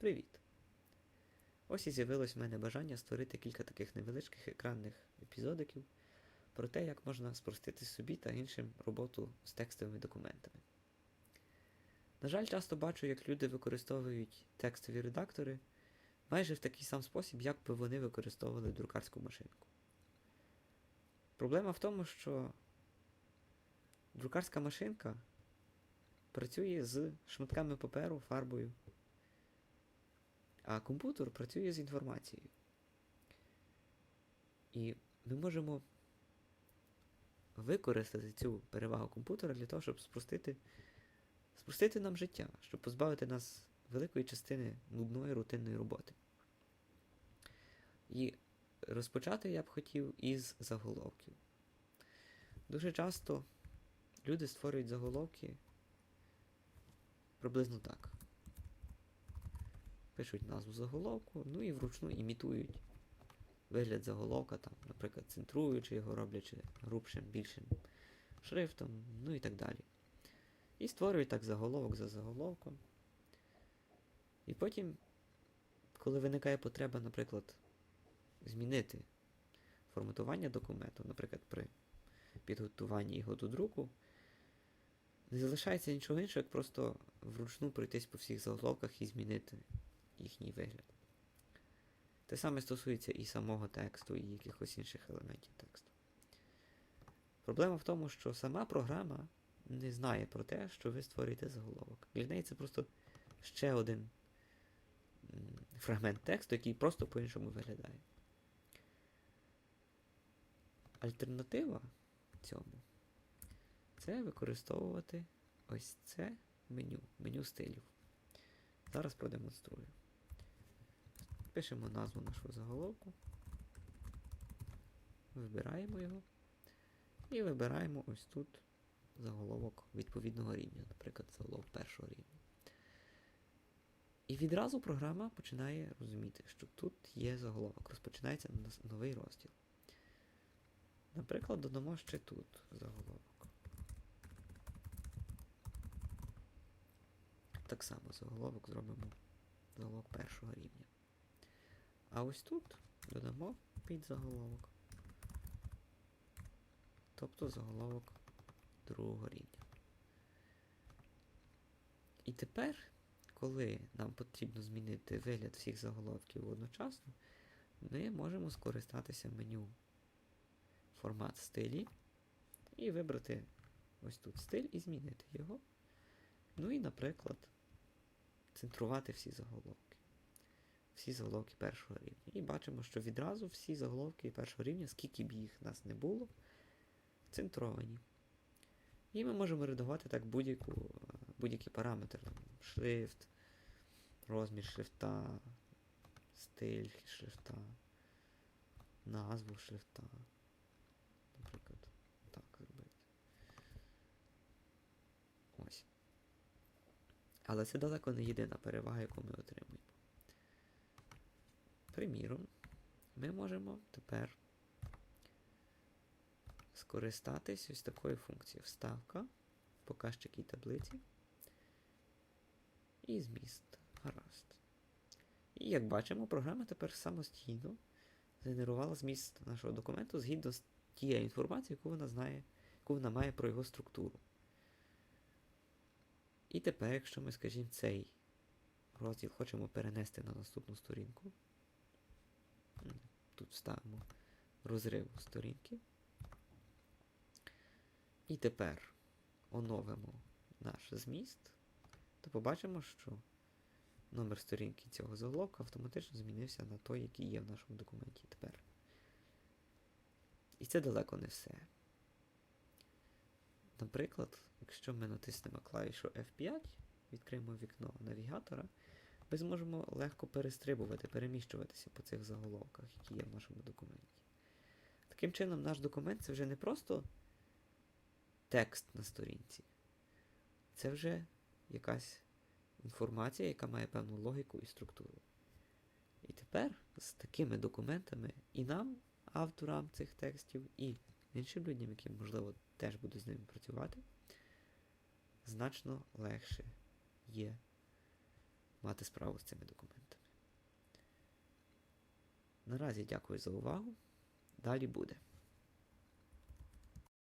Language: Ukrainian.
Привіт! Ось і з'явилось в мене бажання створити кілька таких невеличких екранних епізодиків про те, як можна спростити собі та іншим роботу з текстовими документами. На жаль, часто бачу, як люди використовують текстові редактори майже в такий сам спосіб, як би вони використовували друкарську машинку. Проблема в тому, що друкарська машинка працює з шматками паперу, фарбою, а комп'ютер працює з інформацією. І ми можемо використати цю перевагу комп'ютера для того, щоб спростити, спростити нам життя, щоб позбавити нас великої частини нудної рутинної роботи. І розпочати я б хотів із заголовків. Дуже часто люди створюють заголовки приблизно так. Пишуть назву заголовку, ну і вручну імітують вигляд заголовка, там, наприклад, центруючи його, роблячи грубшим, більшим шрифтом, ну і так далі. І створюють так заголовок за заголовком. І потім, коли виникає потреба, наприклад, змінити форматування документу, наприклад, при підготуванні його до друку, не залишається нічого іншого, як просто вручну пройтись по всіх заголовках і змінити їхній вигляд. Те саме стосується і самого тексту, і якихось інших елементів тексту. Проблема в тому, що сама програма не знає про те, що ви створюєте заголовок. Для неї це просто ще один фрагмент тексту, який просто по-іншому виглядає. Альтернатива цьому це використовувати ось це меню, меню стилів. Зараз продемонструю. Пишемо назву нашого заголовку. Вибираємо його. І вибираємо ось тут заголовок відповідного рівня, наприклад, заголовок першого рівня. І відразу програма починає розуміти, що тут є заголовок, розпочинається новий розділ. Наприклад, додамо ще тут заголовок. Так само заголовок зробимо заголовок першого рівня. А ось тут додамо підзаголовок. Тобто заголовок другого рівня. І тепер, коли нам потрібно змінити вигляд всіх заголовків одночасно, ми можемо скористатися меню формат стилі і вибрати ось тут стиль і змінити його. Ну і, наприклад, центрувати всі заголовки. Всі заголовки першого рівня. І бачимо, що відразу всі заголовки першого рівня, скільки б їх нас не було, центровані. І ми можемо редагувати так будь-який параметр. Там, шрифт, розмір шрифта, стиль шрифта, назву шрифта. Наприклад, так зробити. Ось. Але це далеко не єдина перевага, яку ми отримуємо. Приміром, ми можемо тепер скористатись ось такою функцією вставка, показчик і таблиці і зміст. Гаразд. І як бачимо, програма тепер самостійно згенерувала зміст нашого документу згідно з тією інформацією, яку вона знає, яку вона має про його структуру. І тепер, якщо ми, скажімо, цей розділ хочемо перенести на наступну сторінку, тут ставимо розрив сторінки. І тепер оновимо наш зміст, то побачимо, що номер сторінки цього заголовка автоматично змінився на той, який є в нашому документі тепер. І це далеко не все. Наприклад, якщо ми натиснемо клавішу F5, відкриємо вікно навігатора, ми зможемо легко перестрибувати, переміщуватися по цих заголовках, які є в нашому документі. Таким чином, наш документ це вже не просто текст на сторінці. Це вже якась інформація, яка має певну логіку і структуру. І тепер з такими документами і нам, авторам цих текстів, і іншим людям, які, можливо, теж будуть з ними працювати, значно легше є мати справу з цими документами. Наразі дякую за увагу. Далі буде.